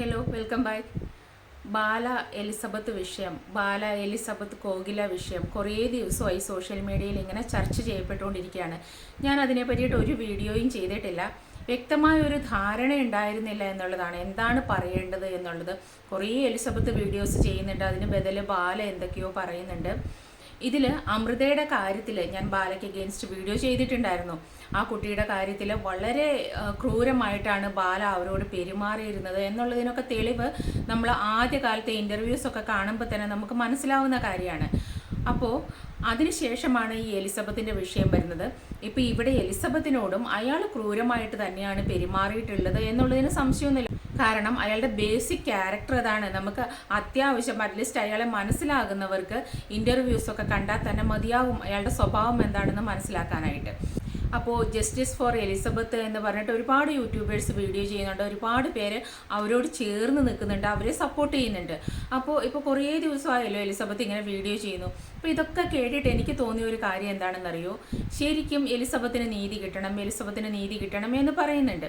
Hello welcome back. Bala Elizabeth വിഷയം Bala Elizabeth Kokila വിഷയം കുറേ ദിവസമായി സോഷ്യൽ മീഡിയയിൽ ഇങ്ങനെ ചർച്ച ചെയ്യപ്പെട്ടുകൊണ്ടിരിക്കുകയാണ്. ഞാൻ അതിനെ പറ്റിയിട്ട് ഒരു വീഡിയോയും ചെയ്തിട്ടില്ല. വ്യക്തമായ ഒരു ധാരണ ഉണ്ടായിരുന്നില്ല എന്നുള്ളതാണ്. എന്താണ് പറയേണ്ടത് എന്നുള്ളത്. കുറേ എലിസബത്ത് വീഡിയോസ് ചെയ്യുന്നുണ്ട്. അതിന് ബദൽ ബാല എന്തൊക്കെയോ പറയുന്നുണ്ട്. ഇതിൽ അമൃതയുടെ കാര്യത്തിൽ ഞാൻ ബാലയ്ക്ക് അഗേൻസ്റ്റ് വീഡിയോ ചെയ്തിട്ടുണ്ടായിരുന്നു. ആ കുട്ടിയുടെ കാര്യത്തിൽ വളരെ ക്രൂരമായിട്ടാണ് ബാല അവരോട് പെരുമാറിയിരുന്നത് എന്നുള്ളതിനൊക്കെ തെളിവ് നമ്മൾ ആദ്യകാലത്തെ ഇന്റർവ്യൂസ് ഒക്കെ കാണുമ്പോൾ തന്നെ നമുക്ക് മനസ്സിലാവുന്ന കാര്യമാണ്. അപ്പോൾ അതിനുശേഷമാണ് ഈ എലിസബത്തിന്റെ വിഷയം വരുന്നത്. ഇപ്പോൾ ഇവിടെ എലിസബത്തിനോടും അയാൾ ക്രൂരമായിട്ട് തന്നെയാണ് പെരുമാറിയിട്ടുള്ളത് എന്നുള്ളതിന് സംശയമൊന്നുമില്ല. കാരണം അയാളുടെ ബേസിക് ക്യാരക്ടർ അതാണ്. നമുക്ക് അത്യാവശ്യം അറ്റ്ലീസ്റ്റ് അയാളെ മനസ്സിലാകുന്നവർക്ക് ഇന്റർവ്യൂസ് ഒക്കെ കണ്ടാൽ തന്നെ മതിയാവും അയാളുടെ സ്വഭാവം എന്താണെന്ന് മനസ്സിലാക്കാനായിട്ട്. അപ്പോൾ ജസ്റ്റിസ് ഫോർ എലിസബത്ത് എന്ന് പറഞ്ഞിട്ട് ഒരുപാട് യൂട്യൂബേഴ്സ് വീഡിയോ ചെയ്യുന്നുണ്ട്. ഒരുപാട് പേര് അവരോട് ചേർന്ന് നിൽക്കുന്നുണ്ട്. അവരെ സപ്പോർട്ട് ചെയ്യുന്നുണ്ട്. അപ്പോൾ ഇപ്പോൾ കുറേ ദിവസമായല്ലോ എലിസബത്ത് ഇങ്ങനെ വീഡിയോ ചെയ്യുന്നു. അപ്പോൾ ഇതൊക്കെ കേട്ടിട്ട് എനിക്ക് തോന്നിയ ഒരു കാര്യം എന്താണെന്നറിയോ? ശരിക്കും എലിസബത്തിന് നീതി കിട്ടണം എലിസബത്തിന് നീതി കിട്ടണം എന്ന് പറയുന്നുണ്ട്.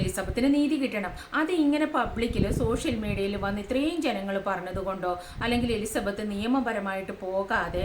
എലിസബത്തിന് നീതി കിട്ടണം. അത് ഇങ്ങനെ പബ്ലിക്കിൽ സോഷ്യൽ മീഡിയയിൽ വന്ന് ഇത്രയും ജനങ്ങൾ പറഞ്ഞതുകൊണ്ടോ അല്ലെങ്കിൽ എലിസബത്ത് നിയമപരമായിട്ട് പോകാതെ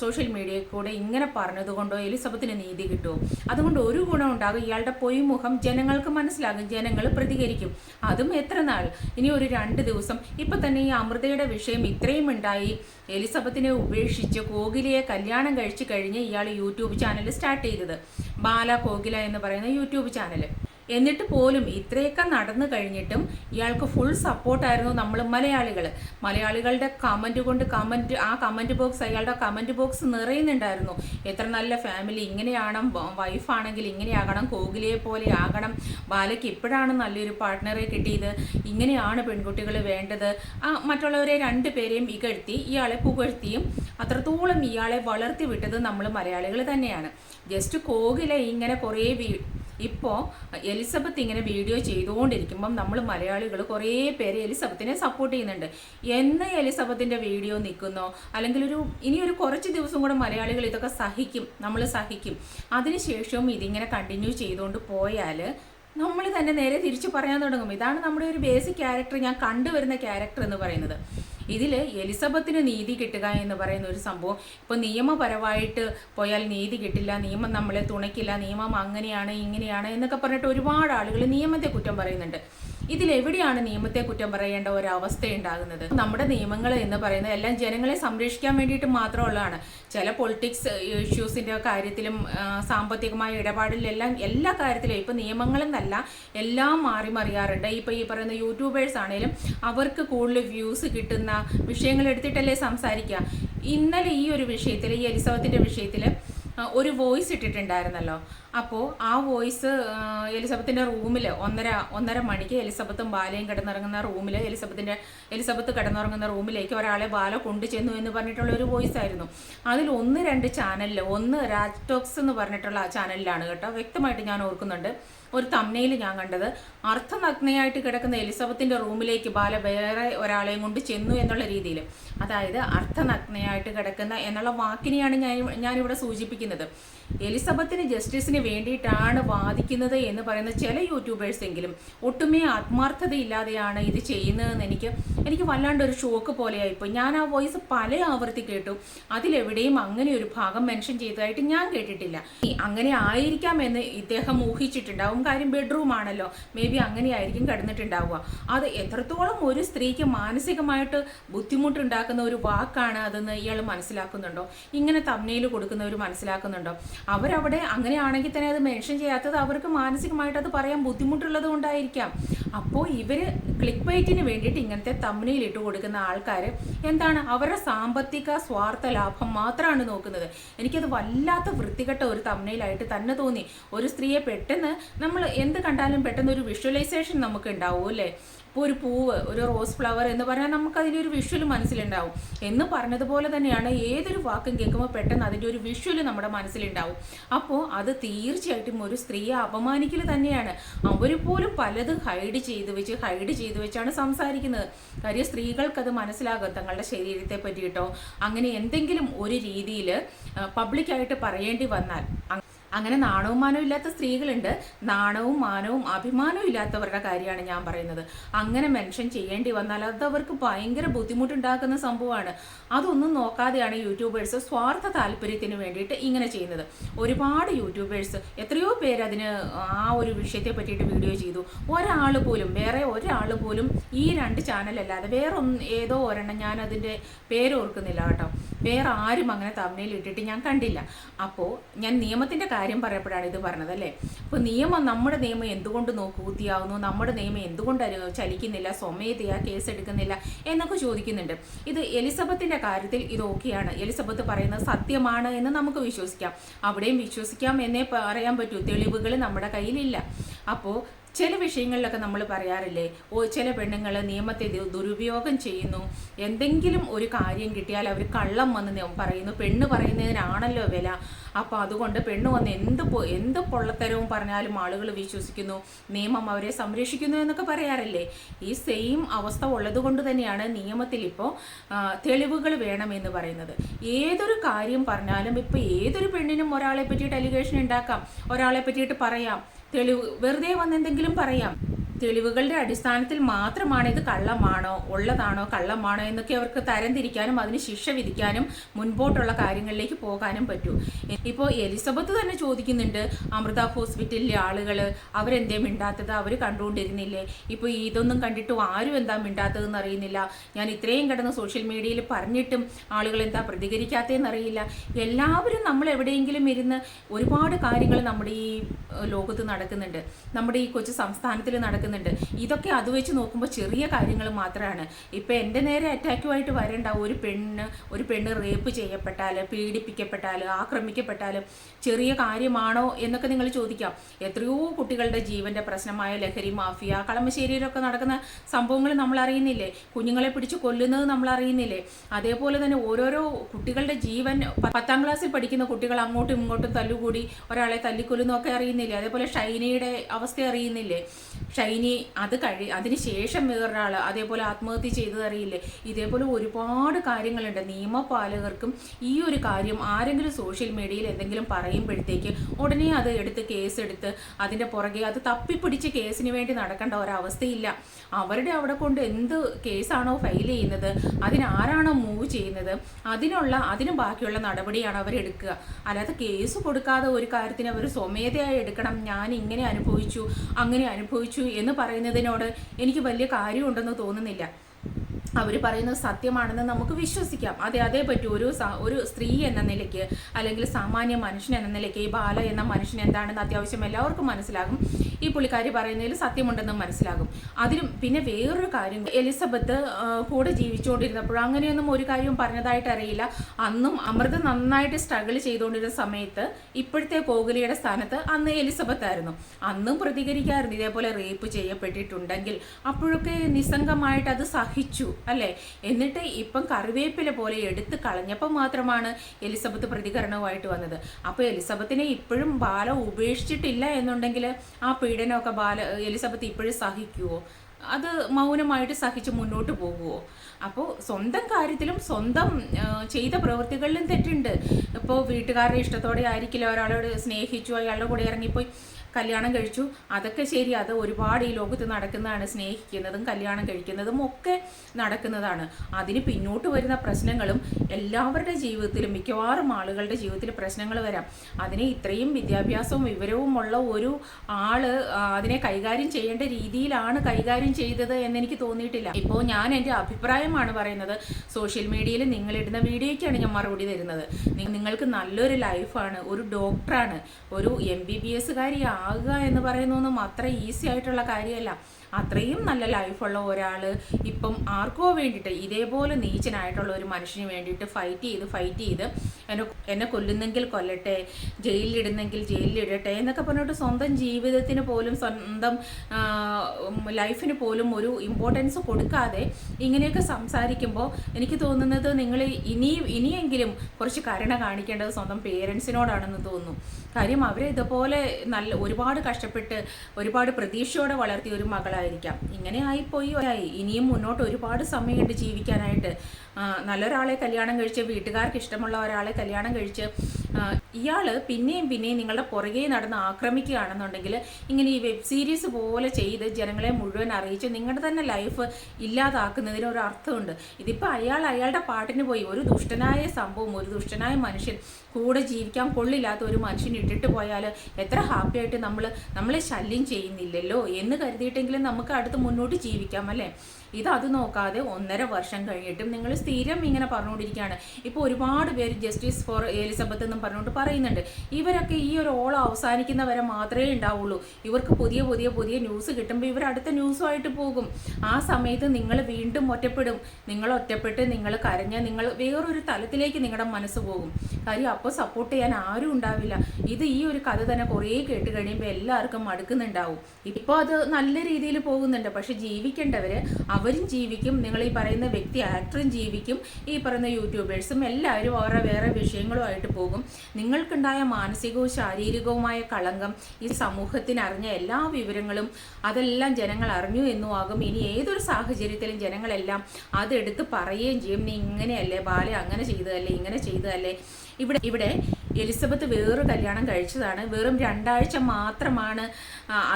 സോഷ്യൽ മീഡിയയിൽ കൂടെ ഇങ്ങനെ പറഞ്ഞതുകൊണ്ടോ എലിസബത്തിന് നീതി കിട്ടുമോ അതുകൊണ്ട് ഒരു ഗുണം ഉണ്ടാകും. ഇയാളുടെ പൊയ്മുഖം ജനങ്ങൾക്ക് മനസ്സിലാകും ജനങ്ങൾ പ്രതികരിക്കും. അതും എത്ര നാൾ? ഇനി ഒരു രണ്ട് ദിവസം. ഇപ്പം തന്നെ ഈ അമൃതയുടെ വിഷയം ഇത്രയും ഉണ്ടായി. എലിസബത്തിനെ ഉപേക്ഷിച്ച് കോകിലയെ കല്യാണം കഴിച്ചു കഴിഞ്ഞ് ഇയാൾ യൂട്യൂബ് ചാനൽ സ്റ്റാർട്ട് ചെയ്തത്. ബാല കോകില എന്ന് പറയുന്ന യൂട്യൂബ് ചാനൽ എന്നിട്ട് പോലും ഇത്രയൊക്കെ നടന്നു കഴിഞ്ഞിട്ടും ഇയാൾക്ക് ഫുൾ സപ്പോർട്ടായിരുന്നു നമ്മൾ മലയാളികൾ മലയാളികളുടെ കമന്റ് കൊണ്ട് കമന്റ് ആ കമന്റ് ബോക്സ് അയാളുടെ കമന്റ് ബോക്സ് നിറയുന്നുണ്ടായിരുന്നു. എത്ര നല്ല ഫാമിലി ഇങ്ങനെയാണ് വൈഫാണെങ്കിൽ ഇങ്ങനെയാകണം കോഹ്ലിയെ പോലെ ആകണം. ബാലയ്ക്ക് ഇപ്പോഴാണ് നല്ലൊരു പാർട്ട്ണറെ കിട്ടിയത്. ഇങ്ങനെയാണ് പെൺകുട്ടികൾ വേണ്ടത്. ആ മറ്റുള്ളവരെ രണ്ടു പേരെയും ഇകഴ്ത്തി ഇയാളെ പുകഴ്ത്തിയും അത്രത്തോളം ഇയാളെ വളർത്തി വിട്ടത് നമ്മൾ മലയാളികൾ തന്നെയാണ്. ജസ്റ്റ് കോഹ്ലെ ഇങ്ങനെ കുറേ ഇപ്പോൾ എലിസബത്ത് ഇങ്ങനെ വീഡിയോ ചെയ്തുകൊണ്ടിരിക്കുമ്പം നമ്മൾ മലയാളികൾ കുറേ പേര് എലിസബത്തിനെ സപ്പോർട്ട് ചെയ്യുന്നുണ്ട്. എന്ന് എലിസബത്തിന്റെ വീഡിയോ നിൽക്കുന്നോ? അല്ലെങ്കിൽ ഒരു ഇനി ഒരു കുറച്ച് ദിവസം കൂടെ മലയാളികൾ ഇതൊക്കെ സഹിക്കും നമ്മൾ സഹിക്കും. അതിനുശേഷവും ഇതിങ്ങനെ കണ്ടിന്യൂ ചെയ്തുകൊണ്ട് പോയാൽ നമ്മൾ തന്നെ നേരെ തിരിച്ച് പറയാൻ തുടങ്ങും. ഇതാണ് നമ്മുടെ ഒരു ബേസിക് ക്യാരക്ടർ ഞാൻ കണ്ടുവരുന്ന ക്യാരക്ടർ എന്ന് പറയുന്നത്. ഇതിൽ എലിസബത്തിന് നീതി കിട്ടുക എന്ന് പറയുന്ന ഒരു സംഭവം. ഇപ്പോൾ നിയമപരമായിട്ട് പോയാൽ നീതി കിട്ടില്ല നിയമം നമ്മളെ തുണയ്ക്കില്ല നിയമം അങ്ങനെയാണ് ഇങ്ങനെയാണ് എന്നൊക്കെ പറഞ്ഞിട്ട് ഒരുപാട് ആളുകൾ നിയമത്തെ കുറ്റം പറയുന്നുണ്ട്. ഇതിലെവിടെയാണ് നിയമത്തെ കുറ്റം പറയേണ്ട ഒരു അവസ്ഥ ഉണ്ടാകുന്നത് നമ്മുടെ നിയമങ്ങൾ എന്ന് പറയുന്നത് എല്ലാം ജനങ്ങളെ സംരക്ഷിക്കാൻ വേണ്ടിയിട്ട് മാത്രമുള്ളതാണ്. ചില പൊളിറ്റിക്സ് ഇഷ്യൂസിന്റെ കാര്യത്തിലും സാമ്പത്തികമായ ഇടപാടിലെല്ലാം എല്ലാ കാര്യത്തിലും ഇപ്പോൾ നിയമങ്ങളെന്നല്ല എല്ലാം മാറി മറിയാറുണ്ട്. ഇപ്പോൾ ഈ പറയുന്ന യൂട്യൂബേഴ്സ് ആണെങ്കിലും അവർക്ക് കൂടുതൽ വ്യൂസ് കിട്ടുന്ന വിഷയങ്ങൾ എടുത്തിട്ടല്ലേ സംസാരിക്കുക ഇന്നലെ ഈ ഒരു വിഷയത്തിൽ ഈ എലിസബത്തിന്റെ വിഷയത്തിൽ ഒരു വോയിസ് ഇട്ടിട്ടുണ്ടായിരുന്നല്ലോ. അപ്പോൾ ആ വോയിസ് എലിസബത്തിന്റെ റൂമിൽ ഒന്നര ഒന്നര മണിക്ക് എലിസബത്തും ബാലയും കിടന്നിറങ്ങുന്ന റൂമിൽ എലിസബത്തിന്റെ എലിസബത്ത് കിടന്നിറങ്ങുന്ന റൂമിലേക്ക് ഒരാളെ ബാല കൊണ്ടുചെന്നു എന്ന് പറഞ്ഞിട്ടുള്ള ഒരു വോയിസ് ആയിരുന്നു. അതിൽ ഒന്ന് രണ്ട് ചാനലിൽ ഒന്ന് രാജ് ടോക്സ് എന്ന് പറഞ്ഞിട്ടുള്ള ആ ചാനലിലാണ് കേട്ടോ. വ്യക്തമായിട്ട് ഞാൻ ഓർക്കുന്നുണ്ട്. ഒരു തമ്മയിൽ ഞാൻ കണ്ടത്. അർത്ഥനഗ്നയായിട്ട് കിടക്കുന്ന എലിസബത്തിന്റെ റൂമിലേക്ക് ബാല വേറെ ഒരാളെയും കൊണ്ട് ചെന്നു എന്നുള്ള രീതിയിൽ അതായത് അർത്ഥനഗ്നയായിട്ട് കിടക്കുന്ന എന്നുള്ള വാക്കിനെയാണ് ഞാൻ ഞാനിവിടെ സൂചിപ്പിക്കുന്നത്. എലിസബത്തിന് ജസ്റ്റിസിന് വേണ്ടിയിട്ടാണ് വാദിക്കുന്നത് എന്ന് പറയുന്ന ചില യൂട്യൂബേഴ്സ് എങ്കിലും ഒട്ടുമേ ആത്മാർത്ഥതയില്ലാതെയാണ് ഇത് ചെയ്യുന്നതെന്ന് എനിക്ക് എനിക്ക് വല്ലാണ്ട് ഒരു ഷോക്ക് പോലെയായിപ്പോയി. ഞാൻ ആ വോയിസ് പല ആവർത്തി കേട്ടു. അതിലെവിടെയും അങ്ങനെ ഒരു ഭാഗം മെൻഷൻ ചെയ്തതായിട്ട് ഞാൻ കേട്ടിട്ടില്ല. അങ്ങനെ ആയിരിക്കാം എന്ന് ഇദ്ദേഹം ഊഹിച്ചിട്ടുണ്ടാവും. കാര്യം ബെഡ്റൂം ആണല്ലോ. മേ ബി അങ്ങനെ ആയിരിക്കും കിടന്നിട്ടുണ്ടാവുക. അത് എത്രത്തോളം ഒരു സ്ത്രീക്ക് മാനസികമായിട്ട് ബുദ്ധിമുട്ടുണ്ടാക്കുന്ന ഒരു വാക്കാണ് അതെന്ന് ഇയാൾ മനസ്സിലാക്കുന്നുണ്ടോ? ഇങ്ങനെ തമ്മയിൽ കൊടുക്കുന്നവർ മനസ്സിലാക്കുന്നുണ്ടോ? അവരവിടെ അങ്ങനെയാണെങ്കിൽ തന്നെ അത് മെൻഷൻ ചെയ്യാത്തത് അവർക്ക് മാനസികമായിട്ട് അത് പറയാൻ ബുദ്ധിമുട്ടുള്ളത് കൊണ്ടായിരിക്കാം. അപ്പോൾ ഇവർ ക്ലിക്ക് ബൈറ്റിന് വേണ്ടിയിട്ട് ഇങ്ങനത്തെ തമ്മനയിൽ ഇട്ട് കൊടുക്കുന്ന ആൾക്കാർ എന്താണ്? അവരുടെ സാമ്പത്തിക സ്വാർത്ഥ ലാഭം മാത്രമാണ് നോക്കുന്നത്. എനിക്കത് വല്ലാത്ത വൃത്തികെട്ട ഒരു തമ്മനയിലായിട്ട് തന്നെ തോന്നി. ഒരു സ്ത്രീയെ പെട്ടെന്ന് നമ്മൾ എന്ത് കണ്ടാലും പെട്ടെന്ന് ഒരു വിഷ്വലൈസേഷൻ നമുക്ക് ഉണ്ടാവും അല്ലേ? ഇപ്പോൾ ഒരു പൂവ് ഒരു റോസ് ഫ്ലവർ എന്ന് പറഞ്ഞാൽ നമുക്ക് അതിന്റെ ഒരു വിഷ്വൽ മനസ്സിലുണ്ടാവും. എന്ന് പറഞ്ഞതുപോലെ തന്നെയാണ് ഏതൊരു വാക്കും കേൾക്കുമ്പോൾ പെട്ടെന്ന് അതിന്റെ ഒരു വിഷ്വൽ നമ്മുടെ മനസ്സിലുണ്ടാവും. അപ്പോൾ അത് തീർച്ചയായിട്ടും ഒരു സ്ത്രീയെ അപമാനിക്കൽ തന്നെയാണ്. അവർ പോലും പലതും ഹൈഡ് ചെയ്ത് വെച്ച് ഹൈഡ് ചെയ്ത് വെച്ചാണ് സംസാരിക്കുന്നത്. കാര്യം സ്ത്രീകൾക്കത് മനസ്സിലാകും തങ്ങളുടെ ശരീരത്തെ പറ്റിയിട്ടോ അങ്ങനെ എന്തെങ്കിലും ഒരു രീതിയിൽ പബ്ലിക്കായിട്ട് പറയേണ്ടി വന്നാൽ. അങ്ങനെ നാണവും മാനവും ഇല്ലാത്ത സ്ത്രീകളുണ്ട്. നാണവും മാനവും അഭിമാനവും ഇല്ലാത്തവരുടെ കാര്യമാണ് ഞാൻ പറയുന്നത്. അങ്ങനെ മെൻഷൻ ചെയ്യേണ്ടി വന്നാൽ അത് അവർക്ക് ഭയങ്കര ബുദ്ധിമുട്ടുണ്ടാക്കുന്ന സംഭവമാണ്. അതൊന്നും നോക്കാതെയാണ് യൂട്യൂബേഴ്സ് സ്വാർത്ഥ താല്പര്യത്തിന് വേണ്ടിയിട്ട് ഇങ്ങനെ ചെയ്യുന്നത്. ഒരുപാട് യൂട്യൂബേഴ്സ് എത്രയോ പേര് അതിന് ആ ഒരു വിഷയത്തെ പറ്റിയിട്ട് വീഡിയോ ചെയ്തു. ഒരാൾ പോലും വേറെ ഒരാൾ പോലും ഈ രണ്ട് ചാനലല്ലാതെ വേറെ ഒന്ന് ഏതോ ഒരെണ്ണം ഞാൻ അതിന്റെ പേര് ഓർക്കുന്നില്ല കേട്ടോ. വേറെ ആരും അങ്ങനെ തമ്മിൽ ഇട്ടിട്ട് ഞാൻ കണ്ടില്ല. അപ്പോൾ ഞാൻ നിയമത്തിന്റെ കാര്യം പറയപ്പോഴാണ് ഇത് പറഞ്ഞത് അല്ലേ? അപ്പോൾ നിയമം നമ്മുടെ നിയമം എന്തുകൊണ്ട് നോക്കൂത്തിയാവുന്നു നമ്മുടെ നിയമം എന്തുകൊണ്ട് ചലിക്കുന്നില്ല? സ്വമേധയാ കേസ് എടുക്കുന്നില്ല എന്നൊക്കെ ചോദിക്കുന്നുണ്ട്. ഇത് എലിസബത്തിന്റെ കാര്യത്തിൽ ഇത് ഓക്കെയാണ്. എലിസബത്ത് പറയുന്നത് സത്യമാണ് എന്ന് നമുക്ക് വിശ്വസിക്കാം. അവിടെയും വിശ്വസിക്കാം എന്നേ പറയാൻ പറ്റൂ. തെളിവുകൾ നമ്മുടെ കയ്യിലില്ല. അപ്പോൾ ചില വിഷയങ്ങളിലൊക്കെ നമ്മൾ പറയാറില്ലേ ഓ ചില പെണ്ണുങ്ങൾ നിയമത്തെ ദുരുപയോഗം ചെയ്യുന്നു. എന്തെങ്കിലും ഒരു കാര്യം കിട്ടിയാൽ അവർ കള്ളം വന്ന് പറയുന്നു. പെണ്ണ് പറയുന്നതിനാണല്ലോ വില. അപ്പോൾ അതുകൊണ്ട് പെണ്ണ് വന്ന് എന്ത് എന്ത് പൊള്ളത്തരവും പറഞ്ഞാലും ആളുകൾ വിശ്വസിക്കുന്നു. നിയമം അവരെ സംരക്ഷിക്കുന്നു എന്നൊക്കെ പറയാറില്ലേ. ഈ സെയിം അവസ്ഥ ഉള്ളത് കൊണ്ട് തന്നെയാണ് നിയമത്തിൽ ഇപ്പോൾ തെളിവുകൾ വേണമെന്ന് പറയുന്നത്. ഏതൊരു കാര്യം പറഞ്ഞാലും ഇപ്പോൾ ഏതൊരു പെണ്ണിനും ഒരാളെ പറ്റിയിട്ട് അലിഗേഷൻ ഉണ്ടാക്കാം. ഒരാളെ പറ്റിയിട്ട് പറയാം. തെളിവ് വെറുതെ വന്ന് എന്തെങ്കിലും പറയാം. തെളിവുകളുടെ അടിസ്ഥാനത്തിൽ മാത്രമാണ് ഇത് കള്ളമാണോ ഉള്ളതാണോ കള്ളമാണോ എന്നൊക്കെ അവർക്ക് തരംതിരിക്കാനും അതിന് ശിക്ഷ വിധിക്കാനും മുൻപോട്ടുള്ള കാര്യങ്ങളിലേക്ക് പോകാനും പറ്റൂ. ഇപ്പോൾ എലിസബത്ത് തന്നെ ചോദിക്കുന്നുണ്ട് അമൃത ഹോസ്പിറ്റലിലെ ആളുകൾ അവരെന്തേ മിണ്ടാത്തത്? അവർ കണ്ടുകൊണ്ടിരുന്നില്ലേ? ഇപ്പോൾ ഇതൊന്നും കണ്ടിട്ടും ആരും എന്താ മിണ്ടാത്തതെന്ന് അറിയുന്നില്ല. ഞാൻ ഇത്രയും കിടന്ന് സോഷ്യൽ മീഡിയയിൽ പറഞ്ഞിട്ടും ആളുകൾ എന്താ പ്രതികരിക്കാത്തതെന്ന് അറിയില്ല. എല്ലാവരും നമ്മൾ എവിടെയെങ്കിലും ഇരുന്ന് ഒരുപാട് കാര്യങ്ങൾ നമ്മുടെ ഈ ലോകത്ത് നടക്കുന്നുണ്ട്. നമ്മുടെ ഈ കൊച്ചു സംസ്ഥാനത്തിൽ നടക്കുന്നുണ്ട് ഇതൊക്കെ അത് വെച്ച് നോക്കുമ്പോൾ ചെറിയ കാര്യങ്ങൾ മാത്രമാണ് ഇപ്പോൾ എന്റെ നേരെ അറ്റാക്കുമായിട്ട് വരേണ്ട ഒരു പെണ്ണ് ഒരു പെണ്ണ് റേപ്പ് ചെയ്യപ്പെട്ടാൽ പീഡിപ്പിക്കപ്പെട്ടാൽ ആക്രമിക്കപ്പെട്ടാൽ ചെറിയ കാര്യമാണോ എന്നൊക്കെ നിങ്ങൾ ചോദിക്കാം. എത്രയോ കുട്ടികളുടെ ജീവന്റെ പ്രശ്നമായ ലഹരി മാഫിയ കളമശ്ശേരിയിലൊക്കെ നടക്കുന്ന സംഭവങ്ങൾ നമ്മൾ അറിയുന്നില്ലേ കുഞ്ഞുങ്ങളെ പിടിച്ച് കൊല്ലുന്നത് നമ്മൾ അറിയുന്നില്ലേ അതേപോലെ തന്നെ ഓരോരോ കുട്ടികളുടെ ജീവൻ പത്താം ക്ലാസ്സിൽ പഠിക്കുന്ന കുട്ടികൾ അങ്ങോട്ടും ഇങ്ങോട്ടും തല്ലുകൂടി ഒരാളെ തല്ലിക്കൊല്ലുന്നൊക്കെ അറിയുന്നില്ലേ? അതേപോലെ ഷൈനയുടെ അവസ്ഥ അറിയുന്നില്ലേ? ഷൈനി അത് കഴി അതിന് ശേഷം വേറൊരാൾ അതേപോലെ ആത്മഹത്യ ചെയ്തതറിയില്ലേ ഇതേപോലെ ഒരുപാട് കാര്യങ്ങളുണ്ട്. നിയമപാലകർക്കും ഈ ഒരു കാര്യം ആരെങ്കിലും സോഷ്യൽ മീഡിയയിൽ എന്തെങ്കിലും പറയുമ്പോഴത്തേക്ക് ഉടനെ അത് എടുത്ത് കേസെടുത്ത് അതിന്റെ പുറകെ അത് തപ്പിപ്പിടിച്ച് കേസിന് വേണ്ടി നടക്കേണ്ട ഒരവസ്ഥയില്ല. അവരുടെ അവിടെ കൊണ്ട് എന്ത് കേസാണോ ഫയൽ ചെയ്യുന്നത് അതിനാരാണോ മൂവ് ചെയ്യുന്നത് അതിനുള്ള അതിന് ബാക്കിയുള്ള നടപടിയാണ് അവർ എടുക്കുക. അല്ലാതെ കേസ് കൊടുക്കാതെ ഒരു കാര്യത്തിന് അവർ സ്വമേധയായി എടുക്കണം. ഞാൻ ഇങ്ങനെ അനുഭവിച്ചു അങ്ങനെ അനുഭവിച്ചു എന്ന് പറയുന്നതിനോട് എനിക്ക് വലിയ കാര്യമുണ്ടെന്ന് തോന്നുന്നില്ല. അവർ പറയുന്നത് സത്യമാണെന്ന് നമുക്ക് വിശ്വസിക്കാം. അതെ അതേ പറ്റൂ. ഒരു ഒരു സ്ത്രീ എന്ന നിലയ്ക്ക് അല്ലെങ്കിൽ സാമാന്യ മനുഷ്യൻ എന്ന നിലയ്ക്ക് ഈ ബാല എന്ന മനുഷ്യൻ എന്താണെന്ന് അത്യാവശ്യം എല്ലാവർക്കും മനസ്സിലാകും. ഈ പുള്ളിക്കാരി പറയുന്നതിൽ സത്യമുണ്ടെന്ന് മനസ്സിലാകും. അതിലും പിന്നെ വേറൊരു കാര്യം. എലിസബത്ത് കൂടെ ജീവിച്ചുകൊണ്ടിരുന്നപ്പോൾ അങ്ങനെയൊന്നും ഒരു കാര്യവും പറഞ്ഞതായിട്ട് അറിയില്ല. അന്നും അമൃത നന്നായിട്ട് സ്ട്രഗിൾ ചെയ്തുകൊണ്ടിരുന്ന സമയത്ത് ഇപ്പോഴത്തെ കോഹ്ലിയുടെ സ്ഥാനത്ത് അന്ന് എലിസബത്ത് ആയിരുന്നു. അന്നും പ്രതികരിക്കാറുണ്ട് ഇതേപോലെ റേപ്പ് ചെയ്യപ്പെട്ടിട്ടുണ്ടെങ്കിൽ അപ്പോഴൊക്കെ നിസ്സംഗമായിട്ട് അത് സഹിച്ചു. അല്ലേ? എന്നിട്ട് ഇപ്പം കറിവേപ്പില പോലെ എടുത്ത് കളഞ്ഞപ്പോൾ മാത്രമാണ് എലിസബത്ത് പ്രതികരണവുമായിട്ട് വന്നത്. അപ്പോൾ എലിസബത്തിനെ ഇപ്പോഴും ബാല ഉപേക്ഷിച്ചിട്ടില്ല എന്നുണ്ടെങ്കിൽ ആ പീഡനമൊക്കെ ബാല എലിസബത്ത് ഇപ്പോഴും സഹിക്കുമോ അത് മൗനമായിട്ട് സഹിച്ച് മുന്നോട്ട് പോകുമോ അപ്പോൾ സ്വന്തം കാര്യത്തിലും സ്വന്തം ചെയ്ത പ്രവൃത്തികളിലും തെറ്റുണ്ട്. ഇപ്പോൾ വീട്ടുകാരുടെ ഇഷ്ടത്തോടെ ആയിരിക്കില്ല ഒരാളോട് സ്നേഹിച്ചു അയാളുടെ കൂടെ ഇറങ്ങിപ്പോയി. കല്യാണം കഴിച്ചു. അതൊക്കെ ശരി അത് ഒരുപാട് ഈ ലോകത്ത് നടക്കുന്നതാണ് സ്നേഹിക്കുന്നതും കല്യാണം കഴിക്കുന്നതും ഒക്കെ നടക്കുന്നതാണ്. അതിന് പിന്നോട്ട് വരുന്ന പ്രശ്നങ്ങളും എല്ലാവരുടെ ജീവിതത്തിലും മിക്കവാറും ആളുകളുടെ ജീവിതത്തിൽ പ്രശ്നങ്ങൾ വരാം. അതിനെ ഇത്രയും വിദ്യാഭ്യാസവും വിവരവും ഉള്ള ഒരു ആൾ അതിനെ കൈകാര്യം ചെയ്യേണ്ട രീതിയിലാണ് കൈകാര്യം ചെയ്തത് എന്നെനിക്ക് തോന്നിയിട്ടില്ല. ഇപ്പോൾ ഞാൻ എന്റെ അഭിപ്രായമാണ് പറയുന്നത് സോഷ്യൽ മീഡിയയിൽ നിങ്ങളിടുന്ന വീഡിയോയ്ക്കാണ് ഞാൻ മറുപടി തരുന്നത്. നിങ്ങൾക്ക് നല്ലൊരു ലൈഫാണ് ഒരു ഡോക്ടറാണ് ഒരു എം ബി ബി എസ്സുകാരി ആകുക എന്ന് പറയുന്നതൊന്നും അത്ര ഈസി ആയിട്ടുള്ള കാര്യമല്ല. അത്രയും നല്ല ലൈഫുള്ള ഒരാൾ ഇപ്പം ആർക്കോ വേണ്ടിയിട്ട് ഇതേപോലെ നീച്ചനായിട്ടുള്ള ഒരു മനുഷ്യന് വേണ്ടിയിട്ട് ഫൈറ്റ് ചെയ്ത് ഫൈറ്റ് ചെയ്ത് എന്നെ എന്നെ കൊല്ലുന്നെങ്കിൽ കൊല്ലട്ടെ ജയിലിലിടുന്നെങ്കിൽ ജയിലിലിടട്ടെ എന്നൊക്കെ പറഞ്ഞിട്ട് സ്വന്തം ജീവിതത്തിന് പോലും സ്വന്തം ലൈഫിന് പോലും ഒരു ഇമ്പോർട്ടൻസ് കൊടുക്കാതെ ഇങ്ങനെയൊക്കെ സംസാരിക്കുമ്പോൾ എനിക്ക് തോന്നുന്നത് നിങ്ങൾ ഇനിയും ഇനിയെങ്കിലും കുറച്ച് കരുണ കാണിക്കേണ്ടത് സ്വന്തം പേരൻസിനോടാണെന്ന് തോന്നുന്നു. കാര്യം അവരെ ഇതുപോലെ നല്ല ഒരുപാട് കഷ്ടപ്പെട്ട് ഒരുപാട് പ്രതീക്ഷയോടെ വളർത്തിയ ഒരു മകളായിരിക്കാം ഇങ്ങനെ ആയിപ്പോയി ആയി. ഇനിയും മുന്നോട്ട് ഒരുപാട് സമയമുണ്ട് ജീവിക്കാനായിട്ട്. നല്ലൊരാളെ കല്യാണം കഴിച്ച് വീട്ടുകാർക്ക് ഇഷ്ടമുള്ള ഒരാളെ കല്യാണം കഴിച്ച് ഇയാൾ പിന്നെയും പിന്നെയും നിങ്ങളുടെ പുറകെ നടന്ന് ആക്രമിക്കുകയാണെന്നുണ്ടെങ്കിൽ ഇങ്ങനെ ഈ വെബ് സീരീസ് പോലെ ചെയ്ത് ജനങ്ങളെ മുഴുവൻ അറിയിച്ച് നിങ്ങളുടെ തന്നെ ലൈഫ് ഇല്ലാതാക്കുന്നതിന് ഒരു അർത്ഥമുണ്ട്. ഇതിപ്പോൾ അയാൾ അയാളുടെ പാട്ടിന് പോയി. ഒരു ദുഷ്ടനായ സംഭവം ഒരു ദുഷ്ടനായ മനുഷ്യൻ കൂടെ ജീവിക്കാൻ കൊള്ളില്ലാത്ത ഒരു മനുഷ്യൻ ഇട്ടിട്ട് പോയാൽ എത്ര ഹാപ്പി ആയിട്ട് നമ്മൾ നമ്മളെ ശല്യം ചെയ്യുന്നില്ലല്ലോ എന്ന് കരുതിയിട്ടെങ്കിലും നമുക്ക് അടുത്ത് മുന്നോട്ട് ജീവിക്കാം അല്ലേ? ഇത് അത് നോക്കാതെ ഒന്നര വർഷം കഴിഞ്ഞിട്ടും നിങ്ങൾ സ്ഥിരം ഇങ്ങനെ പറഞ്ഞുകൊണ്ടിരിക്കുകയാണ്. ഇപ്പോൾ ഒരുപാട് പേര് ജസ്റ്റിസ് ഫോർ എലിസബത്ത് എന്നും പറഞ്ഞുകൊണ്ട് പറയുന്നുണ്ട്. ഇവരൊക്കെ ഈ ഒരു ഓളം അവസാനിക്കുന്നവരെ മാത്രമേ ഉണ്ടാവുള്ളൂ. ഇവർക്ക് പുതിയ പുതിയ പുതിയ ന്യൂസ് കിട്ടുമ്പോൾ ഇവർ അടുത്ത ന്യൂസുമായിട്ട് പോകും. ആ സമയത്ത് നിങ്ങൾ വീണ്ടും ഒറ്റപ്പെടും. നിങ്ങൾ ഒറ്റപ്പെട്ട് നിങ്ങൾ കരഞ്ഞ് നിങ്ങൾ വേറൊരു തലത്തിലേക്ക് നിങ്ങളുടെ മനസ്സ് പോകും. കാര്യം അപ്പോൾ സപ്പോർട്ട് ചെയ്യാൻ ആരും ഉണ്ടാവില്ല. ഇത് ഈ ഒരു കഥ തന്നെ കുറേ കേട്ട് കഴിയുമ്പോൾ എല്ലാവർക്കും മടുക്കുന്നുണ്ടാവും. ഇപ്പോൾ അത് നല്ല രീതിയിൽ പോകുന്നുണ്ട്. പക്ഷെ ജീവിക്കേണ്ടവർ അവരും ജീവിക്കും. നിങ്ങൾ ഈ പറയുന്ന വ്യക്തി ആക്ടറും ജീവിക്കും. ഈ പറയുന്ന യൂട്യൂബേഴ്സും എല്ലാവരും ഓരോ വേറെ വിഷയങ്ങളുമായിട്ട് പോകും. നിങ്ങൾക്കുണ്ടായ മാനസികവും ശാരീരികവുമായ കളങ്കം ഈ സമൂഹത്തിന് അറിഞ്ഞ എല്ലാ വിവരങ്ങളും അതെല്ലാം ജനങ്ങൾ അറിഞ്ഞു എന്നും ആകും. ഇനി ഏതൊരു സാഹചര്യത്തിലും ജനങ്ങളെല്ലാം അതെടുത്ത് പറയുകയും ചെയ്യും. നീ ഇങ്ങനെയല്ലേ ബാല? അങ്ങനെ ചെയ്തതല്ലേ? ഇങ്ങനെ ചെയ്തതല്ലേ? ഇവിടെ ഇവിടെ എലിസബത്ത് വേറൊരു കല്യാണം കഴിച്ചതാണ്. വെറും രണ്ടാഴ്ച മാത്രമാണ്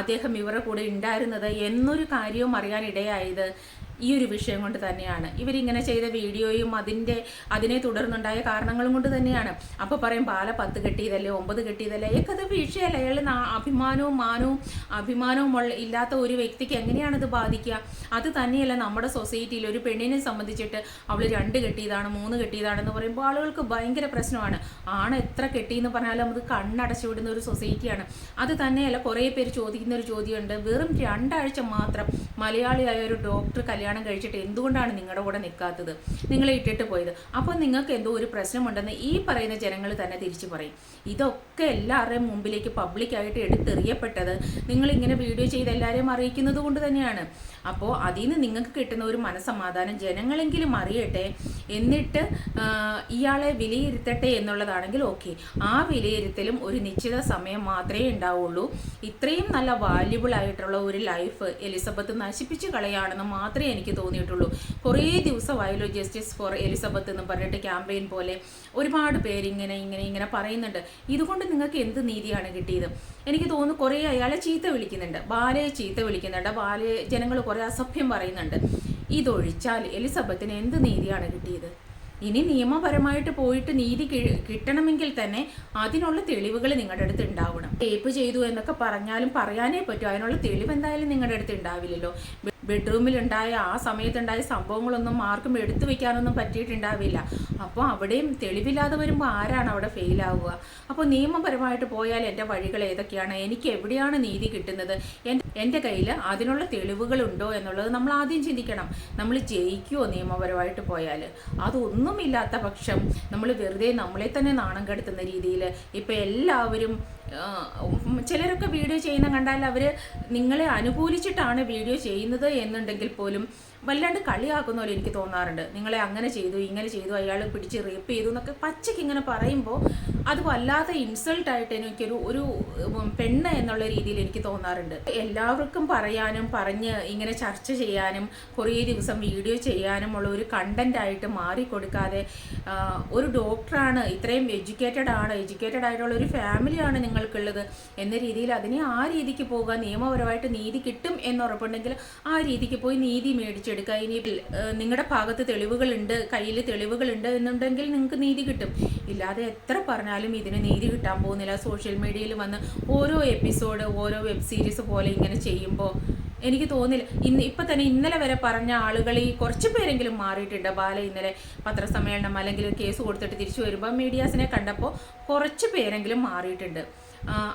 അദ്ദേഹം ഇവരുടെ കൂടെ ഉണ്ടായിരുന്നത് എന്നൊരു കാര്യവും അറിയാൻ ഇടയായത് ഈ ഒരു വിഷയം കൊണ്ട് തന്നെയാണ്. ഇവരിങ്ങനെ ചെയ്ത വീഡിയോയും അതിന്റെ അതിനെ തുടർന്നുണ്ടായ കാരണങ്ങളും കൊണ്ട് തന്നെയാണ്. അപ്പോൾ പറയും പാല പത്ത് കെട്ടിയതല്ലേ ഒമ്പത് കെട്ടിയതല്ലേ? ഏക്കത് വിഷയമല്ല അയാൾ അഭിമാനവും മാനവും അഭിമാനവും ഇല്ലാത്ത ഒരു വ്യക്തിക്ക് എങ്ങനെയാണ് ഇത് ബാധിക്കുക? അത് തന്നെയല്ല നമ്മുടെ സൊസൈറ്റിയിൽ ഒരു പെണ്ണിനെ സംബന്ധിച്ചിട്ട് അവൾ രണ്ട് കെട്ടിയതാണ് മൂന്ന് കെട്ടിയതാണെന്ന് പറയുമ്പോൾ ആളുകൾക്ക് ഭയങ്കര പ്രശ്നമാണ്. ആണ് എത്ര കെട്ടിയെന്ന് പറഞ്ഞാലും നമുക്ക് കണ്ണടച്ചു വിടുന്ന ഒരു സൊസൈറ്റിയാണ്. അത് തന്നെയല്ല കുറേ പേര് ചോദിക്കുന്ന ഒരു ചോദ്യമുണ്ട്. വെറും രണ്ടാഴ്ച മാത്രം മലയാളിയായ ഒരു ഡോക്ടർ കല്യാണം കഴിച്ചിട്ട് എന്തുകൊണ്ടാണ് നിങ്ങളുടെ കൂടെ നിൽക്കാത്തത് നിങ്ങളെ ഇട്ടിട്ട് പോയത്. അപ്പോൾ നിങ്ങൾക്ക് എന്തോ ഒരു പ്രശ്നമുണ്ടെന്ന് ഈ പറയുന്ന ജനങ്ങൾ തന്നെ തിരിച്ചു പറയും. ഇതൊക്കെ എല്ലാവരുടെയും മുമ്പിലേക്ക് പബ്ലിക്കായിട്ട് എടുത്തെറിയപ്പെട്ടത് നിങ്ങൾ ഇങ്ങനെ വീഡിയോ ചെയ്ത് എല്ലാവരെയും അറിയിക്കുന്നത് കൊണ്ട് തന്നെയാണ്. അപ്പോൾ അതിൽ നിന്ന് നിങ്ങൾക്ക് കിട്ടുന്ന ഒരു മനസ്സമാധാനം ജനങ്ങളെങ്കിലും അറിയട്ടെ എന്നിട്ട് ഇയാളെ വിലയിരുത്തട്ടെ എന്നുള്ളതാണെങ്കിൽ ഓക്കെ ആ വിലയിരുത്തലും ഒരു നിശ്ചിത സമയം മാത്രമേ ഉണ്ടാവുള്ളൂ. ഇത്രയും നല്ല വാല്യുബിൾ ആയിട്ടുള്ള ഒരു ലൈഫ് എലിസബത്ത് നശിപ്പിച്ച് കളയാണെന്ന് മാത്രമേ എനിക്ക് തോന്നിയിട്ടുള്ളൂ. കുറേ ദിവസമായല്ലോ ജസ്റ്റിസ് ഫോർ എലിസബത്ത് എന്ന് പറഞ്ഞിട്ട് ക്യാമ്പയിൻ പോലെ ഒരുപാട് പേര് ഇങ്ങനെ ഇങ്ങനെ ഇങ്ങനെ പറയുന്നുണ്ട്. ഇതുകൊണ്ട് നിങ്ങൾക്ക് എന്ത് നീതിയാണ് കിട്ടിയത്? എനിക്ക് തോന്നുന്നു കുറേ അയാളെ ചീത്ത വിളിക്കുന്നുണ്ട്. ബാലയെ ചീത്ത വിളിക്കുന്നുണ്ട്. ബാലയെ ജനങ്ങൾ കുറേ അസഭ്യം പറയുന്നുണ്ട്. ഇതൊഴിച്ചാൽ എലിസബത്തിന് എന്ത് നീതിയാണ് കിട്ടിയത്? ഇനി നിയമപരമായിട്ട് പോയിട്ട് നീതി കിട്ടണമെങ്കിൽ തന്നെ അതിനുള്ള തെളിവുകൾ നിങ്ങളുടെ അടുത്ത് ഉണ്ടാവണം. ടേപ്പ് ചെയ്തു എന്നൊക്കെ പറഞ്ഞാലും പറയാനേ പറ്റൂ. അതിനുള്ള തെളിവ് എന്തായാലും നിങ്ങളുടെ അടുത്ത് ഉണ്ടാവില്ലല്ലോ. ബെഡ്റൂമിലുണ്ടായ ആ സമയത്തുണ്ടായ സംഭവങ്ങളൊന്നും ആർക്കും എടുത്തു വെക്കാനൊന്നും പറ്റിയിട്ടുണ്ടാവില്ല. അപ്പോൾ അവിടെയും തെളിവില്ലാതെ വരുമ്പോൾ ആരാണ് അവിടെ ഫെയിലാവുക അപ്പോൾ നിയമപരമായിട്ട് പോയാൽ എന്റെ വഴികൾ ഏതൊക്കെയാണ്? എനിക്ക് എവിടെയാണ് നീതി കിട്ടുന്നത്? എന്റെ കയ്യിൽ അതിനുള്ള തെളിവുകളുണ്ടോ എന്നുള്ളത് നമ്മൾ ആദ്യം ചിന്തിക്കണം. നമ്മൾ ജയിക്കുമോ നിയമപരമായിട്ട് പോയാൽ? അതൊന്നുമില്ലാത്ത പക്ഷം നമ്മൾ വെറുതെ നമ്മളെ തന്നെ നാണം കെടുത്തുന്ന രീതിയിൽ ഇപ്പം എല്ലാവരും ചിലരൊക്കെ വീഡിയോ ചെയ്യുന്ന കണ്ടാൽ അവർ നിങ്ങളെ അനുകൂലിച്ചിട്ടാണ് വീഡിയോ ചെയ്യുന്നത് എന്നുണ്ടെങ്കിൽ പോലും വല്ലാണ്ട് കളിയാക്കുന്ന പോലെ എനിക്ക് തോന്നാറുണ്ട്. നിങ്ങളെ അങ്ങനെ ചെയ്തു ഇങ്ങനെ ചെയ്തു അയാൾ പിടിച്ച് റേപ്പ് ചെയ്തു എന്നൊക്കെ പച്ചയ്ക്ക് ഇങ്ങനെ പറയുമ്പോൾ അത് വല്ലാതെ ഇൻസൾട്ടായിട്ട് എനിക്കൊരു ഒരു പെണ്ണ് എന്നുള്ള രീതിയിൽ എനിക്ക് തോന്നാറുണ്ട്. എല്ലാവർക്കും പറയാനും പറഞ്ഞ് ഇങ്ങനെ ചർച്ച ചെയ്യാനും കുറേ ദിവസം വീഡിയോ ചെയ്യാനും ഉള്ള ഒരു കണ്ടന്റായിട്ട് ആയിട്ട് മാറിക്കൊടുക്കാതെ ഒരു ഡോക്ടറാണ് ഇത്രയും എഡ്യൂക്കേറ്റഡ് ആണ് എഡ്യൂക്കേറ്റഡ് ആയിട്ടുള്ള ഒരു ഫാമിലിയാണ് നിങ്ങൾക്കുള്ളത് എന്ന രീതിയിൽ അതിനെ ആ രീതിക്ക് പോകുക നിയമപരമായിട്ട് നീതി കിട്ടും എന്നുറപ്പുണ്ടെങ്കിൽ ആ രീതിക്ക് പോയി നീതി മേടിച്ചെടുക്കുക ഇനി നിങ്ങളുടെ ഭാഗത്ത് തെളിവുകളുണ്ട് കയ്യിൽ തെളിവുകളുണ്ട് എന്നുണ്ടെങ്കിൽ നിങ്ങൾക്ക് നീതി കിട്ടും. ഇല്ലാതെ എത്ര പറഞ്ഞാലും ഇതിന് നീതി കിട്ടാൻ പോകുന്നില്ല. സോഷ്യൽ മീഡിയയിൽ വന്ന് ഓരോ എപ്പിസോഡ് ഓരോ വെബ് സീരീസ് പോലെ ഇങ്ങനെ ചെയ്യുമ്പോൾ എനിക്ക് തോന്നില്ല. ഇന്ന് ഇപ്പം തന്നെ ഇന്നലെ വരെ പറഞ്ഞ ആളുകൾ ഈ കുറച്ച് പേരെങ്കിലും മാറിയിട്ടുണ്ട്. ബാല ഇന്നലെ പത്രസമ്മേളനം അല്ലെങ്കിൽ കേസ് കൊടുത്തിട്ട് തിരിച്ചു വരുമ്പോൾ മീഡിയാസിനെ കണ്ടപ്പോൾ കുറച്ച് പേരെങ്കിലും മാറിയിട്ടുണ്ട്.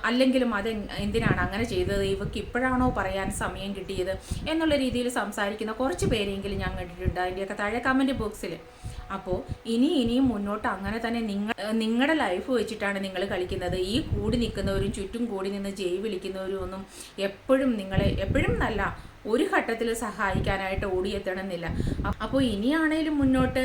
അല്ലെങ്കിലും അത് എന്തിനാണ് അങ്ങനെ ചെയ്തത്? ഇവക്ക് ഇപ്പോഴാണോ പറയാൻ സമയം കിട്ടിയത്? എന്നുള്ള രീതിയിൽ സംസാരിക്കുന്ന കുറച്ച് പേരെങ്കിലും ഞാൻ കണ്ടിട്ടുണ്ട്. അതിന്റെയൊക്കെ താഴെ കമന്റ് ബോക്സിൽ അപ്പോൾ ഇനി ഇനിയും മുന്നോട്ട് അങ്ങനെ തന്നെ നിങ്ങൾ നിങ്ങളുടെ ലൈഫ് വെച്ചിട്ടാണ് നിങ്ങൾ കളിക്കുന്നത്. ഈ കൂടി നിൽക്കുന്നവരും ചുറ്റും കൂടി നിന്ന് ജയ് വിളിക്കുന്നവരും ഒന്നും എപ്പോഴും നിങ്ങളെ എപ്പോഴും നല്ല ഒരു ഘട്ടത്തിൽ സഹായിക്കാനായിട്ട് ഓടിയെത്തണമെന്നില്ല. അപ്പോൾ ഇനിയാണേലും മുന്നോട്ട്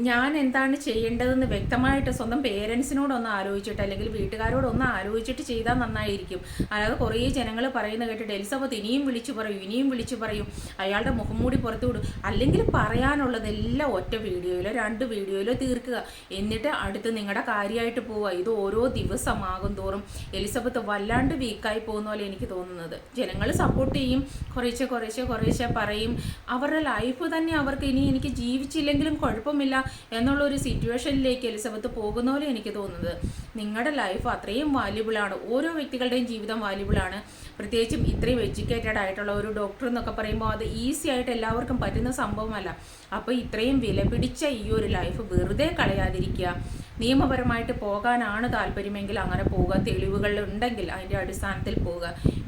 ഞാൻ എന്താണ് ചെയ്യേണ്ടതെന്ന് വ്യക്തമായിട്ട് സ്വന്തം പേരൻസിനോടൊന്ന് ആലോചിച്ചിട്ട് അല്ലെങ്കിൽ വീട്ടുകാരോടൊന്ന് ആലോചിച്ചിട്ട് ചെയ്താൽ നന്നായിരിക്കും. അതായത് കുറേ ജനങ്ങൾ പറയുന്ന കേട്ടിട്ട് എലിസബത്ത് ഇനിയും വിളിച്ചു പറയും ഇനിയും വിളിച്ചു പറയും. അയാളുടെ മുഖം മൂടി പുറത്തു വിടും. അല്ലെങ്കിൽ പറയാനുള്ളതെല്ലാം ഒറ്റ വീഡിയോയിലോ രണ്ട് വീഡിയോയിലോ തീർക്കുക. എന്നിട്ട് അടുത്ത് നിങ്ങളുടെ കാര്യമായിട്ട് പോവുക. ഇത് ഓരോ ദിവസമാകും തോറും. എലിസബത്ത് വല്ലാണ്ട് വീക്കായി പോകുന്ന പോലെ എനിക്ക് തോന്നുന്നത്. ജനങ്ങൾ സപ്പോർട്ട് ചെയ്യും. കുറേശ്ശെ കുറേശ്ശെ കുറേശ്ശെ പറയും. അവരുടെ ലൈഫ് തന്നെ അവർക്ക് ഇനി എനിക്ക് ജീവിച്ചില്ലെങ്കിലും കുഴപ്പമില്ല. എന്നുള്ള ഒരു സിറ്റുവേഷനിലേക്ക് എലിസബത്ത് പോകുന്ന പോലെ എനിക്ക് തോന്നുന്നത്. നിങ്ങളുടെ ലൈഫ് അത്രയും വാല്യുബിളാണ് ഓരോ വ്യക്തികളുടെയും ജീവിതം വാല്യുബിളാണ് പ്രത്യേകിച്ചും ഇത്രയും എഡ്യൂക്കേറ്റഡ് ആയിട്ടുള്ള ഒരു ഡോക്ടർ എന്നൊക്കെ പറയുമ്പോൾ അത് ഈസി ആയിട്ട് എല്ലാവർക്കും പറ്റുന്ന സംഭവമല്ല. അപ്പോൾ ഇത്രയും വില പിടിച്ച ഈ ഒരു ലൈഫ് വെറുതെ കളയാതിരിക്കുക. നിയമപരമായിട്ട് പോകാനാണ് താല്പര്യമെങ്കിൽ അങ്ങനെ പോവുക. തെളിവുകൾ ഉണ്ടെങ്കിൽ അതിന്റെ അടിസ്ഥാനത്തിൽ പോവുക.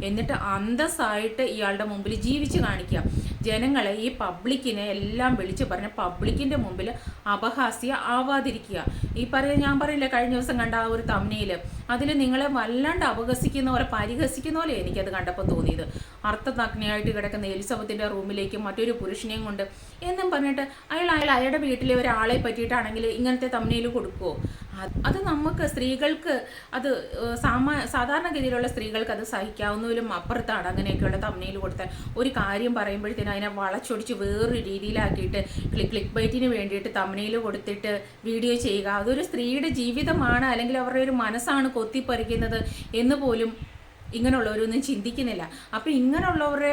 എന്നിട്ട് അന്തസ്സായിട്ട് ഇയാളുടെ മുമ്പിൽ ജീവിച്ച് കാണിക്കുക. ജനങ്ങളെ ഈ പബ്ലിക്കിനെ എല്ലാം വിളിച്ചു പറഞ്ഞ് പബ്ലിക്കിന്റെ മുമ്പിൽ അപഹാസ്യ ആവാതിരിക്കുക. ഈ പറയുക ഞാൻ പറയില്ല കഴിഞ്ഞ ദിവസം കണ്ട ആ ഒരു തമ്മിയിൽ അതിൽ നിങ്ങളെ വല്ലാണ്ട് അപഹസിക്കുന്ന പോലെ പരിഹസിക്കുന്ന പോലെ എനിക്കത് കണ്ടപ്പോൾ തോന്നിയത്. അർത്ഥനഗ്നയായിട്ട് കിടക്കുന്ന എലിസബത്തിന്റെ റൂമിലേക്ക് മറ്റൊരു പുരുഷനെയും കൊണ്ട് എന്നും പറഞ്ഞിട്ട് അയാൾ അയാൾ അയാളുടെ വീട്ടിലെ ഒരാളെ പറ്റിയിട്ടാണെങ്കിൽ ഇങ്ങനത്തെ തമ്മിയിൽ കൊടുക്കുമോ അത് നമുക്ക് സ്ത്രീകൾക്ക് അത് സാമാ സാധാരണഗതിയിലുള്ള സ്ത്രീകൾക്ക് അത് സഹിക്കാവുന്നതിലും അപ്പുറത്താണ് അങ്ങനെയൊക്കെയുള്ള തമ്മനയിൽ കൊടുത്ത. ഒരു കാര്യം പറയുമ്പോഴത്തേനും അതിനെ വളച്ചൊടിച്ച് വേറൊരു രീതിയിലാക്കിയിട്ട് ക്ലിക്ക് ക്ലിക്ക് ബൈറ്റിന് വേണ്ടിയിട്ട് തമ്മനയിൽ കൊടുത്തിട്ട് വീഡിയോ ചെയ്യുക. അതൊരു സ്ത്രീയുടെ ജീവിതമാണ് അല്ലെങ്കിൽ അവരുടെ ഒരു മനസ്സാണ് കൊത്തിപ്പറിക്കുന്നത് എന്ന് പോലും ഇങ്ങനെയുള്ളവരൊന്നും ചിന്തിക്കുന്നില്ല. അപ്പോൾ ഇങ്ങനെയുള്ളവരുടെ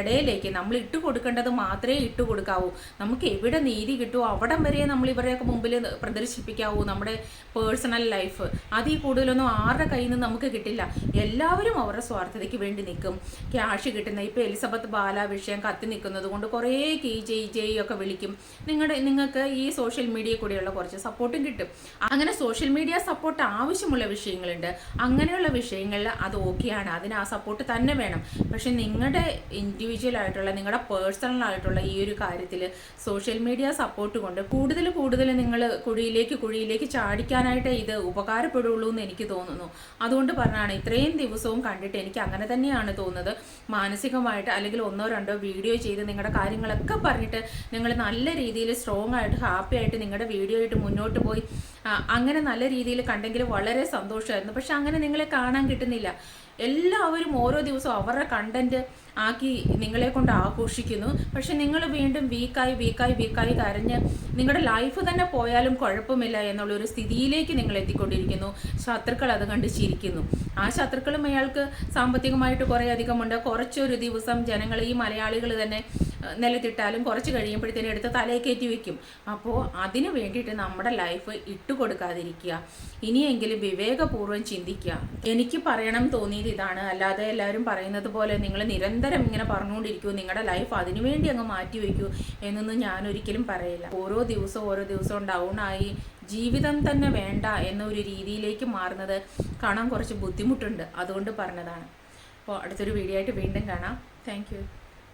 ഇടയിലേക്ക് നമ്മൾ ഇട്ട് കൊടുക്കേണ്ടത് മാത്രമേ ഇട്ട് കൊടുക്കാവൂ. നമുക്ക് എവിടെ നീതി കിട്ടുമോ അവിടം വരെ നമ്മൾ ഇവരെയൊക്കെ മുമ്പിൽ പ്രദർശിപ്പിക്കാവൂ നമ്മുടെ പേഴ്സണൽ ലൈഫ്. അതിൽ കൂടുതലൊന്നും ആരുടെ കയ്യിൽ നിന്ന് നമുക്ക് കിട്ടില്ല. എല്ലാവരും അവരുടെ സ്വാർത്ഥതയ്ക്ക് വേണ്ടി നിൽക്കും. ക്യാഷ് കിട്ടുന്ന ഇപ്പോൾ എലിസബത്ത് ബാല വിഷയം കത്തി നിൽക്കുന്നത് കൊണ്ട് കുറേ കീ ജെയ് ജെ ഒക്കെ വിളിക്കും. നിങ്ങളുടെ നിങ്ങൾക്ക് ഈ സോഷ്യൽ മീഡിയ കൂടിയുള്ള കുറച്ച് സപ്പോർട്ടും കിട്ടും. അങ്ങനെ സോഷ്യൽ മീഡിയ സപ്പോർട്ട് ആവശ്യമുള്ള വിഷയങ്ങളുണ്ട്. അങ്ങനെയുള്ള വിഷയങ്ങളിൽ അത് ഓക്കെയാണ് ശരിയാണ് അതിന് ആ സപ്പോർട്ട് തന്നെ വേണം. പക്ഷെ നിങ്ങളുടെ ഇൻഡിവിജ്വൽ ആയിട്ടുള്ള നിങ്ങളുടെ പേഴ്സണൽ ആയിട്ടുള്ള ഈ ഒരു കാര്യത്തിൽ സോഷ്യൽ മീഡിയ സപ്പോർട്ട് കൊണ്ട് കൂടുതൽ കൂടുതൽ നിങ്ങൾ കുഴിയിലേക്ക് കുഴിയിലേക്ക് ചാടിക്കാനായിട്ട് ഇത് ഉപകാരപ്പെടുള്ളൂ എന്ന് എനിക്ക് തോന്നുന്നു. അതുകൊണ്ട് പറഞ്ഞാണ് ഇത്രയും ദിവസവും കണ്ടിട്ട് എനിക്ക് അങ്ങനെ തന്നെയാണ് തോന്നുന്നത്. മാനസികമായിട്ട് അല്ലെങ്കിൽ ഒന്നോ രണ്ടോ വീഡിയോ ചെയ്ത് നിങ്ങളുടെ കാര്യങ്ങളൊക്കെ പറഞ്ഞിട്ട് നിങ്ങൾ നല്ല രീതിയിൽ സ്ട്രോങ് ആയിട്ട് ഹാപ്പി ആയിട്ട് നിങ്ങളുടെ വീഡിയോ ആയിട്ട് മുന്നോട്ട് പോയി. അങ്ങനെ നല്ല രീതിയിൽ കണ്ടെങ്കിൽ വളരെ സന്തോഷമായിരുന്നു പക്ഷെ അങ്ങനെ നിങ്ങളെ കാണാൻ കിട്ടുന്നില്ല. എല്ലാവരും ഓരോ ദിവസവും അവരുടെ കണ്ടന്റ് ആക്കി നിങ്ങളെ കൊണ്ട് ആഘോഷിക്കുന്നു. പക്ഷെ നിങ്ങൾ വീണ്ടും വീക്കായി വീക്കായി വീക്കായി കരഞ്ഞ് നിങ്ങളുടെ ലൈഫ് തന്നെ പോയാലും കുഴപ്പമില്ല എന്നുള്ള ഒരു സ്ഥിതിയിലേക്ക് നിങ്ങൾ എത്തിക്കൊണ്ടിരിക്കുന്നു. ശത്രുക്കൾ അത് കണ്ട് ചിരിക്കുന്നു. ആ ശത്രുക്കളും അയാൾക്ക് സാമ്പത്തികമായിട്ട് കുറേ അധികമുണ്ട് കുറച്ചൊരു ദിവസം ജനങ്ങൾ ഈ മലയാളികൾ തന്നെ നിലത്തിട്ടാലും കുറച്ച് കഴിയുമ്പോഴത്തേനും എടുത്ത് തലയിൽ കയറ്റി വെക്കും. അപ്പോൾ അതിന് വേണ്ടിയിട്ട് നമ്മുടെ ലൈഫ് ഇട്ട് കൊടുക്കാതിരിക്കുക. ഇനിയെങ്കിലും വിവേകപൂർവം ചിന്തിക്കുക. എനിക്ക് പറയണം തോന്നിയത് ഇതാണ്. അല്ലാതെ എല്ലാവരും പറയുന്നത് പോലെ നിങ്ങൾ നിരന്തരം ഇങ്ങനെ പറഞ്ഞുകൊണ്ടിരിക്കൂ. നിങ്ങളുടെ ലൈഫ് അതിനുവേണ്ടി അങ്ങ് മാറ്റി വയ്ക്കൂ എന്നൊന്നും ഞാൻ ഒരിക്കലും പറയില്ല. ഓരോ ദിവസവും ഓരോ ദിവസവും ഡൗൺ ആയി ജീവിതം തന്നെ വേണ്ട എന്നൊരു രീതിയിലേക്ക് മാറുന്നത് കാണാൻ കുറച്ച് ബുദ്ധിമുട്ടുണ്ട്. അതുകൊണ്ട് പറഞ്ഞതാണ്. അപ്പോൾ അടുത്തൊരു വീഡിയോ ആയിട്ട് വീണ്ടും കാണാം. താങ്ക്